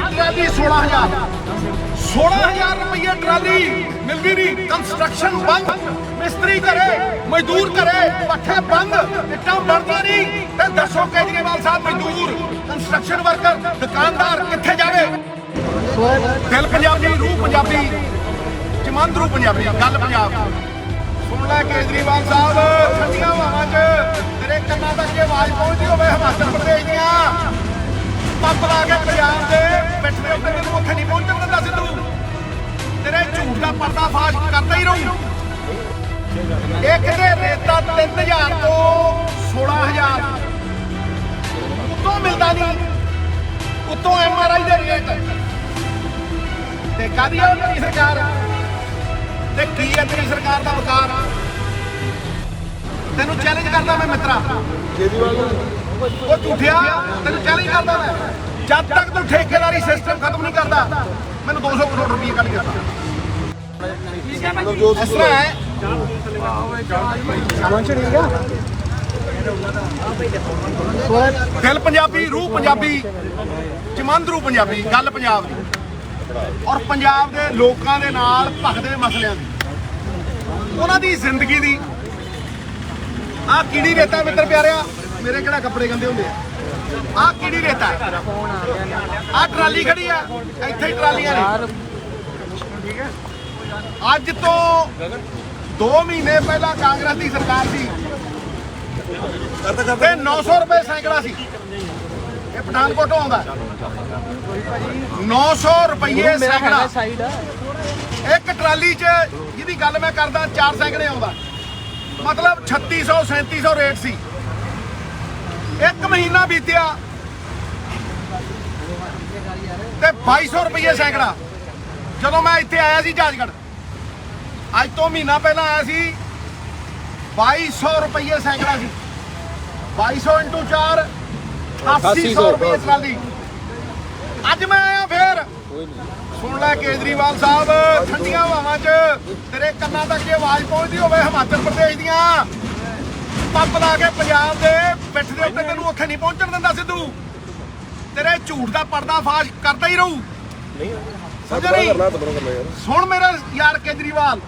Trolley 16000 16000 ਰੁਪਏ trolley ਮਿਲਦੀ ਨਹੀਂ। ਕੰਸਟਰਕਸ਼ਨ ਬੰਦ। ਮਿਸਤਰੀ ਕਰੇ ਮਜ਼ਦੂਰ ਕਰੇ ਪੱਠੇ ਬੰਦ। ਇੱਟਾਂ ਬਣਦੀਆਂ ਨਹੀਂ। ਤੇ ਦੱਸੋ ਕੇਜਰੀਵਾਲ ਸਾਹਿਬ, ਮਜ਼ਦੂਰ, ਕੰਸਟਰਕਸ਼ਨ ਵਰਕਰ, ਦੁਕਾਨਦਾਰ ਕਿੱਥੇ ਜਾਵੇ? ਦਿਲ ਪੰਜਾਬੀ, ਰੂਹ ਪੰਜਾਬੀ ਜਮੰਦਰੂ ਪੰਜਾਬੀ, ਗੱਲ ਪੰਜਾਬ। ਸੁਣ ਲੈ ਕੇਜਰੀਵਾਲ ਸਾਹਿਬ, ਠੰਡੀਆਂ ਹਵਾਵਾਂ 'ਚ ਤੇਰੇ ਕੰਨਾਂ ਤੱਕ ਇਹ ਆਵਾਜ਼ ਪਹੁੰਚਦੀ ਹੋਵੇ ਹਿਮਾਚਲ ਪ੍ਰਦੇਸ਼ ਦੀਆਂ। ਪੱਪ ਲਾ ਕੇ ਪੰਜਾਬ ਦੇ ਪਿੱਠ ਉੱਤੇ ਤੈਨੂੰ ਉੱਥੇ ਨਹੀਂ ਪਹੁੰਚਣ ਦਿੰਦਾ ਸਿੱਧੂ, ਤੇਰੇ ਝੂਠ ਦਾ ਪਰਦਾ ਫਾਸ਼ ਕਰਦਾ ਹੀ ਰਹੂ। ਇੱਕ ਦੇ ਰੇਤਾ 3000 ਤੋਂ 16000 ਉਤੋਂ ਮਿਲਦਾ ਨਹੀਂ। ਉਤੋਂ ਐਮਆਰਆਈ ਦੇ ਰੇਟ ਤੇ ਕਾਦੀ ਆ ਤੇਰੀ ਸਰਕਾਰ? ਤੇ ਕੀ ਹੈ ਤੇਰੀ ਸਰਕਾਰ ਦਾ ਵਕਾਰ? ਤੈਨੂੰ ਚੈਲੰਜ ਕਰਦਾ ਮੈਂ ਮਿੱਤਰਾ। ਉਹ ਝੂਠਿਆ ਤੈਨੂੰ ਚੈਲੰਜ ਕਰਦਾ ਮੈਂ। ਜਦ ਤੱਕ ਤੂੰ ਠੇਕੇਦਾਰੀ ਸਿਸਟਮ ਖਤਮ ਨਹੀਂ ਕਰਦਾ ਮੈਨੂੰ 200 ਕਰੋੜ ਰੁਪਏ ਕੱਢ ਕੇ ਦਿੱਤਾ। ਇਸ ਤਰ੍ਹਾਂ ਹੈ। ਦਿਲ ਪੰਜਾਬੀ ਰੂਹ ਪੰਜਾਬੀ ਜਮੰਦਰੂ ਪੰਜਾਬੀ ਗੱਲ ਪੰਜਾਬ ਦੀ। ਔਰ ਪੰਜਾਬ ਦੇ ਲੋਕਾਂ ਦੇ ਨਾਲ ਭਖਦੇ ਮਸਲਿਆਂ ਦੀ। ਉਹਨਾਂ ਦੀ ਜ਼ਿੰਦਗੀ ਦੀ। ਆਹ ਕੀੜੀ ਰੇਤਾ ਮਿੱਤਰ ਪਿਆਰਿਆ ਮੇਰੇ ਕਿਹੜਾ ਕੱਪੜੇ ਗੰਦੇ ਹੁੰਦੇ ਆ? ਆਹ ਕੀੜੀ ਰੇਤਾ ਆਹ ਟਰਾਲੀ ਖੜੀ ਆ ਇੱਥੇ ਹੀ ਟਰਾਲੀਆਂ ਨੇ। ਅੱਜ ਤੋਂ 2 ਮਹੀਨੇ ਪਹਿਲਾਂ ਕਾਂਗਰਸ ਦੀ ਸਰਕਾਰ ਸੀ। ਤੇ 900 ਰੁਪਏ ਸੈਂਕੜਾ ਸੀ। ਇਹ ਪਠਾਨਕੋਟੋਂ ਆਉਂਦਾ। 900 ਰੁਪਏ ਸੈਂਕੜਾ। ਇੱਕ ਟਰਾਲੀ 'ਚ ਜਿਹਦੀ ਗੱਲ ਮੈਂ ਕਰਦਾ ਚਾਰ ਸੈਂਕੜੇ ਆਉਂਦਾ। ਮਤਲਬ 3600 3700 ਰੇਟ ਸੀ। ਇੱਕ ਮਹੀਨਾ ਬੀਤਿਆ। ਤੇ 2200 ਰੁਪਏ ਸੈਂਕੜਾ। ਜਦੋਂ ਮੈਂ ਇੱਥੇ ਆਇਆ ਸੀ ਜਾਜਗੜ ਅੱਜ ਤੋਂ ਮਹੀਨਾ ਪਹਿਲਾਂ ਆਇਆ ਸੀ 2200 ਰੁਪਏ ਸੈਂਕੜਾ ਸੀ। 2200 ਇੰਟੂ 4 8000 ਰੁਪਏ ਟਰਾਲੀ। ਅੱਜ ਮੈਂ ਆਇਆ ਫੇਰ। ਸੁਣ ਲੈ ਕੇਜਰੀਵਾਲ ਸਾਹਿਬ, ਠੰਡੀਆਂ ਹਵਾਵਾਂ 'ਚ ਤੇਰੇ ਕੰਨਾਂ ਤੱਕ ਇਹ ਆਵਾਜ਼ ਪਹੁੰਚਦੀ ਹੋਵੇ ਹਿਮਾਚਲ ਪ੍ਰਦੇਸ਼ ਦੀਆਂ। ਪੱਪ ਲਾ ਕੇ ਪੰਜਾਬ ਦੇ ਪਿੱਠ ਦੇ ਉੱਤੇ ਤੈਨੂੰ ਉੱਥੇ ਨਹੀਂ ਪਹੁੰਚਣ ਦਿੰਦਾ ਸਿੱਧੂ। ਤੇਰੇ ਝੂਠ ਦਾ ਪਰਦਾ ਫਾਸ਼ ਕਰਦਾ ਹੀ ਰਹੂ। ਸਮਝ ਨਹੀਂ? ਸੁਣ ਮੇਰਾ ਯਾਰ ਕੇਜਰੀਵਾਲ।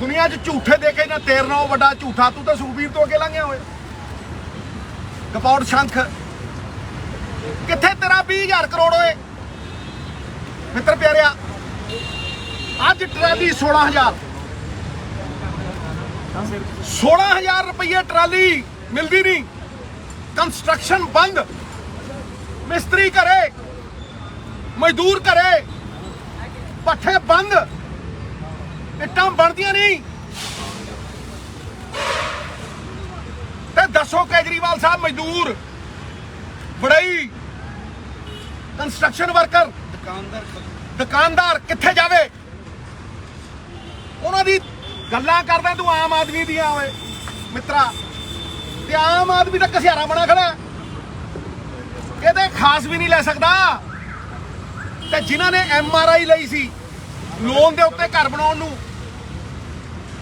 ਦੁਨੀਆ 'ਚ ਝੂਠੇ ਦੇਖੇ ਨਾ ਤੇਰੇ ਨਾਲੋਂ ਵੱਡਾ ਝੂਠਾ ਤੂੰ ਤਾਂ ਸੁਖਬੀਰ ਤੋਂ ਅੱਗੇ ਲੰਘਿਆ ਹੋਇਆ। ਕਪੌੜ ਸ਼ੰਖ। ਕਿੱਥੇ ਤੇਰਾ 20000 ਕਰੋੜ ਓਏ? ਮਿੱਤਰ ਪਿਆਰਿਆ ਅੱਜ ਟਰਾਲੀ 16000 16000 ਰੁਪਏ ਟਰਾਲੀ ਮਿਲਦੀ ਨਹੀਂ। ਕੰਸਟਰਕਸ਼ਨ ਬੰਦ। ਮਿਸਤਰੀ ਕਰੇ ਮਜ਼ਦੂਰ ਕਰੇ ਪੱਠੇ ਬੰਦ। ਇੱਟਾਂ ਬਣਦੀਆਂ ਨਹੀਂ। ਤੇ ਦੱਸੋ ਕੇਜਰੀਵਾਲ ਸਾਹਿਬ ਮਜ਼ਦੂਰ ਬੜਈ ਕੰਸਟਰਕਸ਼ਨ ਵਰਕਰ ਦੁਕਾਨਦਾਰ ਕਿੱਥੇ ਜਾਵੇ? ਉਹਨਾਂ ਦੀ ਗੱਲਾਂ ਕਰਦਾ ਤੂੰ ਆਮ ਆਦਮੀ ਦੀਆਂ ਓਏ, ਮਿੱਤਰਾ। ਤੇ ਆਮ ਆਦਮੀ ਦਾ ਘਸਿਆਰਾ ਬਣਾ ਖੜਾ। ਇਹਦੇ ਖਾਸ ਵੀ ਨਹੀਂ ਲੈ ਸਕਦਾ। ਤੇ ਜਿਨ੍ਹਾਂ ਨੇ ਐਮ ਆਰ ਆਈ ਲਈ ਸੀ ਲੋਨ ਦੇ ਉੱਤੇ ਘਰ ਬਣਾਉਣ ਨੂੰ,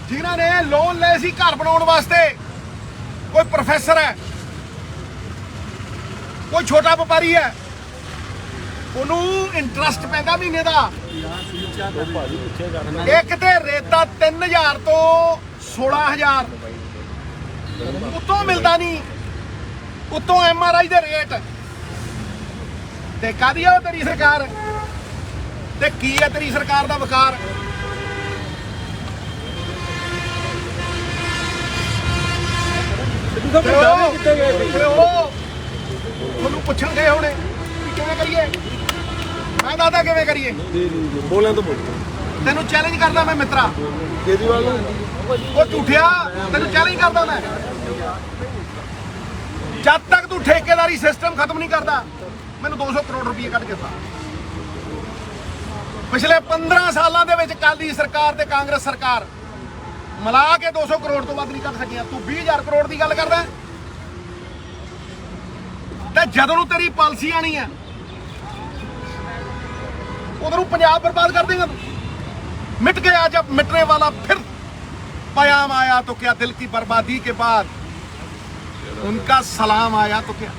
ਜਿਨ੍ਹਾਂ ਨੇ ਲੋਨ ਲਏ ਸੀ ਘਰ ਬਣਾਉਣ ਵਾਸਤੇ, ਕੋਈ ਪ੍ਰੋਫੈਸਰ ਹੈ, ਕੋਈ ਛੋਟਾ ਵਪਾਰੀ ਹੈ, ਉਹਨੂੰ ਇੰਟਰਸਟ ਪੈਂਦਾ ਮਹੀਨੇ ਦਾ। ਇੱਕ ਤੇ ਰੇਤਾ 3000 ਤੋਂ 16000 ਉਤੋਂ ਮਿਲਦਾ ਨਹੀਂ। ਉਤੋਂ ਐਮ ਆਰ ਆਈ ਦੇ ਰੇਟ। ਤੇ ਕਾਦੀ ਆ ਤੇਰੀ ਸਰਕਾਰ? ਤੇ ਕੀ ਹੈ ਤੇਰੀ ਸਰਕਾਰ ਦਾ ਵਕਾਰ? ਤੁਹਾਨੂੰ ਪੁੱਛਣ ਗਏ ਹੋਣੇ ਕਿਵੇਂ ਕਰੀਏ? ਮੈਂ ਦੱਸਦਾ ਕਿਵੇਂ ਕਰੀਏ? ਬੋਲਾਂ ਤੋਂ ਬੋਲ। ਤੈਨੂੰ ਚੈਲੰਜ ਕਰਦਾ ਮੈਂ ਮਿੱਤਰਾ। ਕੇਜਰੀਵਾਲ ਨੂੰ। ਉਹ ਝੂਠਿਆ ਤੈਨੂੰ ਚੈਲੰਜ ਕਰਦਾ ਮੈਂ। ਜਦ ਤੱਕ ਤੂੰ ਠੇਕੇਦਾਰੀ ਸਿਸਟਮ ਖਤਮ ਨਹੀਂ ਕਰਦਾ ਮੈਨੂੰ 200 ਕਰੋੜ ਰੁਪਏ ਕੱਢ ਕੇ ਦਿੱਤਾ ਪਿਛਲੇ 15 ਸਾਲਾਂ ਦੇ ਵਿੱਚ ਕਾਲੀ ਸਰਕਾਰ ਤੇ ਕਾਂਗਰਸ ਸਰਕਾਰ ਮਿਲਾ ਕੇ 200 ਕਰੋੜ ਤੋਂ ਵੱਧ ਨਹੀਂ ਕੱਢ ਸਕੀਆਂ। ਤੂੰ 20000 ਕਰੋੜ ਦੀ ਗੱਲ ਕਰਦਾ? ਤੇ ਜਦੋਂ ਨੂੰ ਤੇਰੀ ਪਾਲਿਸੀ ਆਣੀ ਹੈ ਉਦੋਂ ਨੂੰ ਪੰਜਾਬ ਬਰਬਾਦ ਕਰ ਦੇਗਾ ਤੂੰ मिट गया जब मिटने वाला फिर पयाम आया तो क्या दिल की बर्बादी के बाद उनका सलाम आया तो क्या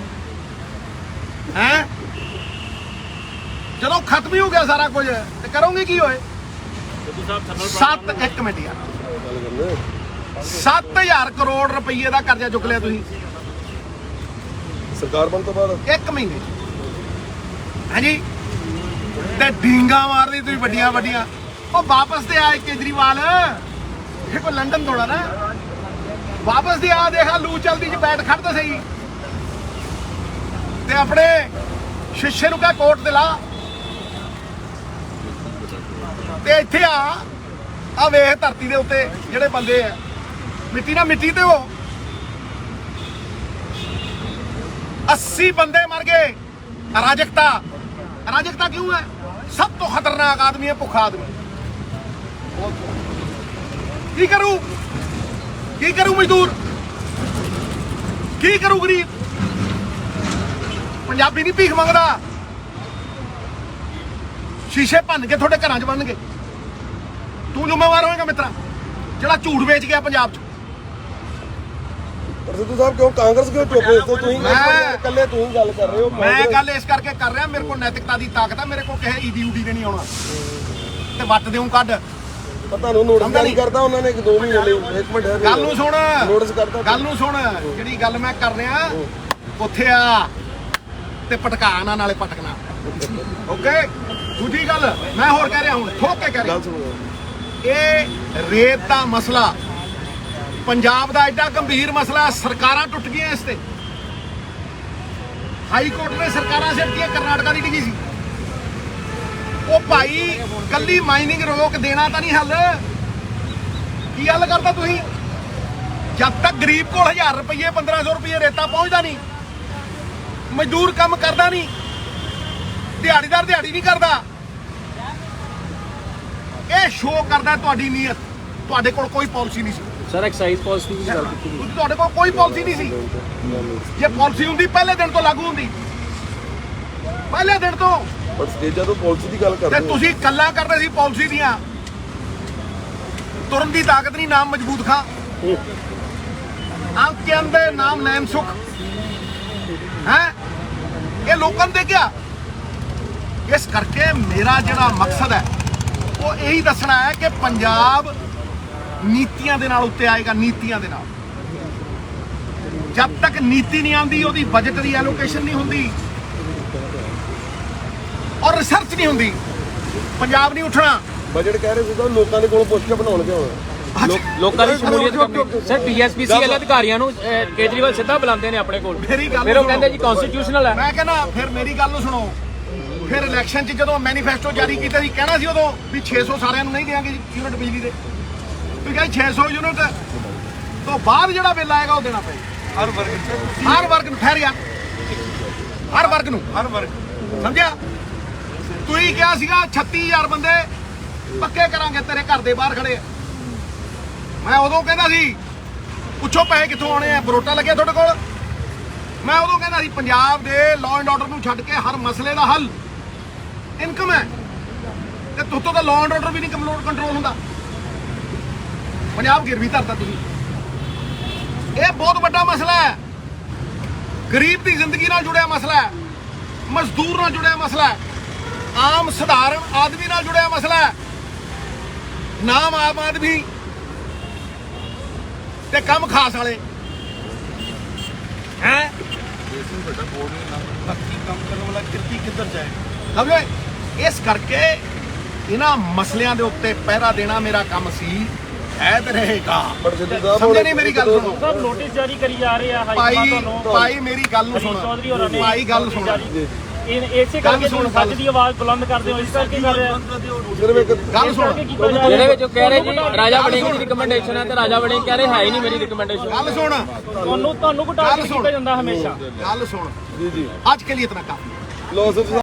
हैं ਜਦੋਂ ਖਤਮ ਹੀ ਹੋ ਗਿਆ ਸਾਰਾ ਕੁਝ ਤੇ ਕਰੋਗੇ ਕੀ ਹੋਏ ਸੱਤ ਇੱਕ ਮਿੰਟ ਯਾਰ ਗੱਲ ਕਰਨੇ 7000 ਕਰੋੜ ਰੁਪਏ ਦਾ ਕਰਜ਼ਾ ਚੁੱਕ ਲਿਆ ਤੁਸੀਂ ਸਰਕਾਰ ਬਣ ਤੋਂ ਬਾਅਦ ਇੱਕ ਮਹੀਨੇ 'ਚ। ਹਾਂਜੀ ਤੇ ਢੀਂਗਾ ਮਾਰਦੀ ਤੁਸੀਂ ਵੱਡੀਆਂ ਵੱਡੀਆਂ। ਉਹ ਵਾਪਸ ਤੇ ਆਏ ਕੇਜਰੀਵਾਲ। ਇਹ ਕੋ ਲੰਡਨ ਥੋੜਾ ਨਾ। ਵਾਪਸ ਤੇ ਆ ਦੇਖਾ ਲੂ ਚਲਦੀ ਚ ਬੈਠ ਖੜਦਾ ਸਹੀ। ਤੇ ਆਪਣੇ ਸ਼ੀਸ਼ੇ ਨੂੰ ਕਹ ਕੋਟ ਤੇ ਤੇ ਇੱਥੇ ਆ ਆ ਵੇਖ ਧਰਤੀ ਦੇ ਉੱਤੇ ਜਿਹੜੇ ਬੰਦੇ ਆ। ਮਿੱਟੀ ਨਾਲ ਮਿੱਟੀ ਤੇ ਹੋ 80 ਬੰਦੇ ਮਰ ਗਏ। ਅਰਾਜਕਤਾ। ਅਰਾਜਕਤਾ ਕਿਉਂ ਹੈ? ਸਭ ਤੋਂ ਖਤਰਨਾਕ ਆਦਮੀ ਹੈ ਭੁੱਖਾ ਆਦਮੀ। ਕੀ ਕਰੂ? ਕੀ ਕਰੂ ਮਜ਼ਦੂਰ? ਕੀ ਕਰੂ ਗਰੀਬ? ਪੰਜਾਬੀ ਨਹੀਂ ਭੀਖ ਮੰਗਦਾ। ਸ਼ੀਸ਼ੇ ਭੰਨ ਕੇ ਤੁਹਾਡੇ ਘਰਾਂ 'ਚ ਬਣਨਗੇ ਤੂੰ ਜ਼ਿੰਮੇਵਾਰ ਹੋਏਗਾ ਮਿੱਤਰਾ। ਜਿਹੜਾ ਝੂਠ ਵੇਚ ਗਿਆ ਪੰਜਾਬ 'ਚ। ਪਰ ਸਿੱਧੂ ਸਾਹਿਬ ਕਿਉਂ ਕਾਂਗਰਸ ਕਿਉਂ ਹੋਏ ਤੇ ਤੁਸੀਂ ਮੈਂ- ਇਕੱਲੇ ਤੂੰ ਹੀ ਗੱਲ ਕਰ ਰਹੇ ਹੋ ਮੈਂ ਗੱਲ ਇਸ ਕਰਕੇ ਕਰ ਰਿਹਾ ਮੇਰੇ ਕੋਲ ਨੈਤਿਕਤਾ ਦੀ ਤਾਕਤ ਹੈ ਮੇਰੇ ਕੋਲ ਕਿਸੇ ਈਦੀ ਊਡੀ ਨੇ ਨਹੀਂ ਆਉਣਾ। ਤੇ ਵੱਟ ਦਿਉ ਕੱਢ। ਪਰ ਤੁਹਾਨੂੰ ਨੋਟਿਸ ਨਹੀਂ? ਕਰਦਾ ਉਹਨਾਂ ਨੇ ਇੱਕ ਦੋ ਮਹੀਨੇ ਲਈ ਇੱਕ ਮਿੰਟ ਗੱਲ ਨੂੰ ਸੁਣ। ਨੋਟਿਸ ਕਰਦਾ ਗੱਲ ਨੂੰ ਸੁਣ ਜਿਹੜੀ ਗੱਲ ਮੈਂ ਕਰ ਰਿਹਾ ਉੱਥੇ ਆ। ਤੇ ਪਟਕਾ ਨਾ ਨਾਲੇ ਪਟਕਣਾ ਓਕੇ? ਦੂਜੀ ਗੱਲ ਮੈਂ ਹੋਰ ਕਹਿ ਰਿਹਾ ਹੁਣ ਠੋਕ ਕੇ ਕਹਿ ਰਿਹਾ। ਸੁਣੋ। ਇਹ ਰੇਤ ਦਾ ਮਸਲਾ ਪੰਜਾਬ ਦਾ ਐਡਾ ਗੰਭੀਰ ਮਸਲਾ ਸਰਕਾਰਾਂ ਟੁੱਟ ਗਈਆਂ ਇਸ ਤੇ। ਹਾਈ ਕੋਰਟ ਨੇ ਸਰਕਾਰਾਂ ਸਿੱਟੀਆਂ ਕਰਨਾਟਕਾ ਦੀ ਡਿੱਗੀ ਸੀ। ਉਹ ਭਾਈ ਕੱਲੀ ਮਾਈਨਿੰਗ ਰੋਕ ਦੇਣਾ ਤਾਂ ਨਹੀਂ ਹੱਲ। ਕੀ ਹੱਲ ਕਰਦਾ ਤੁਸੀਂ? ਜਦ ਤੱਕ ਗਰੀਬ ਕੋਲ 1000 ਰੁਪਏ 1500 ਰੁਪਏ ਰੇਤਾ ਪਹੁੰਚਦਾ ਨਹੀਂ, ਮਜ਼ਦੂਰ ਕੰਮ ਕਰਦਾ ਨਹੀਂ ਦਿਹਾੜੀਦਾਰ ਦਿਹਾੜੀ ਨਹੀਂ ਕਰਦਾ। ਇਹ ਸ਼ੋਅ ਕਰਦਾ ਤੁਹਾਡੀ ਨੀਅਤ। ਤੁਹਾਡੇ ਕੋਲ ਕੋਈ ਪਾਲਿਸੀ ਨਹੀਂ ਸੀ। ਸਰ ਐਕਸਾਈਜ਼ ਪਾਲਿਸੀ ਦੀ ਗੱਲ ਕੀਤੀ ਕਿਉਂਕਿ ਤੁਹਾਡੇ ਕੋਲ ਕੋਈ ਪਾਲਿਸੀ ਨਹੀਂ ਸੀ। ਜੇ ਪਾਲਿਸੀ ਹੁੰਦੀ ਪਹਿਲੇ ਦਿਨ ਤੋਂ ਲਾਗੂ ਹੁੰਦੀ। ਪਹਿਲੇ ਦਿਨ ਤੋਂ। ਪਰ ਸਟੇਜਾਂ ਤੋਂ ਪਾਲਿਸੀ ਦੀ ਗੱਲ ਤੇ ਕਰਦੇ ਹੋ। ਤੁਸੀਂ ਕੱਲਾ ਕਰਦੇ ਸੀ ਪਾਲਿਸੀ ਦੀਆਂ। ਤੁਰਨ ਦੀ ਤਾਕਤ ਨਹੀਂ ਨਾਮ ਮਜ਼ਬੂਤ ਖਾਂ। ਅੰਕਿਆਂ ਦੇ ਨਾਮ ਨੈਮ ਸੁਖ। ਹੈ? ਇਹ ਲੋਕਾਂ ਨੇ ਦੇਖਿਆ? ਇਸ ਕਰਕੇ ਮੇਰਾ ਜਿਹੜਾ ਮਕਸਦ ਹੈ ਉਹ ਇਹੀ ਦੱਸਣਾ ਹੈ ਕਿ ਪੰਜਾਬ ਨੀਤੀਆਂ ਦੇ ਨਾਲ ਉੱਤੇ ਆਏਗਾ ਨੀਤੀਆਂ ਦੇ ਨਾਲ। ਜਦ ਤੱਕ ਨੀਤੀ ਨਹੀਂ ਆਉਂਦੀ ਉਹਦੀ ਬਜਟ ਦੀ ਐਲੋਕੇਸ਼ਨ ਨਹੀਂ ਹੁੰਦੀ ਔਰ ਰਿਸਰਚ ਨਹੀਂ ਹੁੰਦੀ। ਪੰਜਾਬ ਨਹੀਂ ਉੱਠਣਾ। ਬਜਟ ਕਹਿ ਰਹੇ ਸੀ ਤਾਂ ਲੋਕਾਂ ਦੇ ਕੋਲ ਪੁੱਛ ਕੇ ਬਣਾਉਣਗੇ ਹੁਣ। ਲੋਕ- ਦੀ ਸ਼ਮੂਲੀਅਤ ਕਰਨੀ। ਸਰ ਪੀਐਸਪੀਸੀ ਵਾਲੇ ਅਧਿਕਾਰੀਆਂ ਨੂੰ ਕੇਜਰੀਵਾਲ ਸਿੱਧਾ ਬੁਲਾਉਂਦੇ ਨੇ ਆਪਣੇ ਕੋਲ। ਮੇਰੀ ਗੱਲ ਫਿਰ ਉਹ। ਕਹਿੰਦੇ ਜੀ ਕਨਸਟੀਟਿਊਸ਼ਨਲ ਹੈ। ਮੈਂ ਕਹਿੰਦਾ ਫਿਰ ਮੇਰੀ ਗੱਲ ਨੂੰ ਸੁਣੋ। ਫਿਰ ਇਲੈਕਸ਼ਨ 'ਚ ਜਦੋਂ ਮੈਨੀਫੈਸਟੋ ਜਾਰੀ ਕੀਤਾ ਸੀ ਕਹਿਣਾ ਸੀ ਉਦੋਂ ਵੀ 600 ਸਾਰਿਆਂ ਨੂੰ ਨਹੀਂ ਦੇਾਂਗੇ ਯੂਨਿਟ ਬਿਜਲੀ ਦੇ। ਤੁਸੀਂ ਕਹਿੰਦੇ 600 ਯੂਨਿਟ ਤੋਂ ਬਾਅਦ ਜਿਹੜਾ ਬਿੱਲ ਆਏਗਾ ਉਹ ਦੇਣਾ ਪਏਗਾ। ਹਰ ਵਰਗ ਹਰ ਵਰਗ ਨੂੰ ਠਹਿਰ ਯਾਰ ਹਰ ਵਰਗ ਨੂੰ। ਹਰ ਵਰਗ ਸਮਝਿਆ? ਤੁਸੀਂ ਕਿਹਾ ਸੀਗਾ 36000 ਬੰਦੇ ਪੱਕੇ ਕਰਾਂਗੇ ਤੇਰੇ ਘਰ ਦੇ ਬਾਹਰ ਖੜੇ ਆ। ਮੈਂ ਉਦੋਂ ਕਹਿੰਦਾ ਸੀ ਪੁੱਛੋ ਪੈਸੇ ਕਿੱਥੋਂ ਆਉਣੇ ਆ ਬਰੋਟਾ ਲੱਗਿਆ ਤੁਹਾਡੇ ਕੋਲ? ਮੈਂ ਉਦੋਂ ਕਹਿੰਦਾ ਸੀ ਪੰਜਾਬ ਦੇ ਲਾਅ ਐਂਡ ਆਰਡਰ ਨੂੰ ਛੱਡ ਕੇ ਹਰ ਮਸਲੇ ਦਾ ਹੱਲ। ਇਨਕਮ ਹੈ। ਤੇ ਤੁੱਤੋਂ ਤਾਂ ਲਾਅ ਐਂਡ ਆਰਡਰ ਵੀ ਨਹੀਂ ਕੰਟਰੋਲ ਹੁੰਦਾ। ਪੰਜਾਬ ਗਿਰਵੀ ਧਰਤਾ ਤੁਸੀਂ। ਇਹ ਬਹੁਤ ਵੱਡਾ ਮਸਲਾ ਹੈ। ਗਰੀਬ ਦੀ ਜ਼ਿੰਦਗੀ ਨਾਲ ਜੁੜਿਆ ਮਸਲਾ ਹੈ। ਮਜ਼ਦੂਰ ਨਾਲ ਜੁੜਿਆ ਮਸਲਾ ਹੈ। ਆਮ ਸਧਾਰਨ ਆਦਮੀ ਨਾਲ ਜੁੜਿਆ ਮਸਲਾ ਹੈ। ਨਾਮ ਆਮ ਆਦਮੀ ਤੇ ਕੰਮ ਖਾਸ ਵਾਲੇ। ਹੈ? ਬਾਕੀ ਕੰਮ ਕਰਨ ਵਾਲਾ ਕਿਰਤੀ ਕਿੱਧਰ ਜਾਏ ਸਮਝੋ ਇਸ ਕਰਕੇ ਇਹਨਾਂ ਮਸਲਿਆਂ ਦੇ ਉੱਤੇ ਪਹਿਰਾ ਦੇਣਾ ਮੇਰਾ ਕੰਮ ਸੀ। ਹੈ ਤੇ ਰਹੇਗਾ। ਪਰ ਸਿੱਧੂ ਸਾਹਿਬ ਸਮਝੇ ਨਹੀਂ ਮੇਰੀ ਗੱਲ ਸੁਣੋ। ਸਭ ਨੋਟਿਸ ਜਾਰੀ ਕਰੀ ਜਾ ਰਹੇ ਆ ਹਾਈ ਭਾਈ ਕਮਾਂਡ ਤੁਹਾਨੂੰ ਭਾਈ ਮੇਰੀ ਗੱਲ ਨੂੰ ਹਰੀਸ਼ ਚੌਧਰੀ ਸੁਣ ਹੋਰਾਂ ਨੇ ਭਾਈ ਗੱਲ ਸੁਣ। ਜਾਰੀ- ਇਹ ਇਸੇ ਕਰਕੇ ਸੁਣ, ਤੁਸੀਂ ਸੱਚ ਦੀ ਆਵਾਜ਼ ਬੁਲੰਦ ਕਰਦੇ ਹੋ ਇਸ ਕਰਕੇ ਕਰ ਰਹੇ ਆ ਸਿਰਫ ਇੱਕ ਗੱਲ ਇਸ ਸੁਣ। ਕਰਕੇ ਕੀਤਾ ਜਾ ਜਿਹਦੇ ਰਿਹਾ ਵਿੱਚ ਉਹ ਕਹਿ ਰਹੇ ਜੀ ਰਾਜਾ ਵੜਿੰਗ ਦੀ ਰਿਕਮੈਂਡੇਸ਼ਨ ਹੈ ਤੇ ਰਾਜਾ ਵੜਿੰਗ ਕਹਿ ਰਹੇ ਹੈ ਹੀ ਨਹੀਂ ਮੇਰੀ ਰਿਕਮੈਂਡੇਸ਼ਨ ਗੱਲ ਸੁਣ। ਤੁਹਾਨੂੰ ਤੁਹਾਨੂੰ ਕੋ ਗੱਲ ਸੁਣ। ਕੀਤਾ ਜਾਂਦਾ ਹਮੇਸ਼ਾ। ਗੱਲ ਸੁਣ। ਜੀ ਜੀ। ਅੱਜ ਕੇ ਲਈ ਇਤਨਾ ਕਾਫੀ। ਲੋ ਸਿੱਧੂ ਸਾਹਿਬ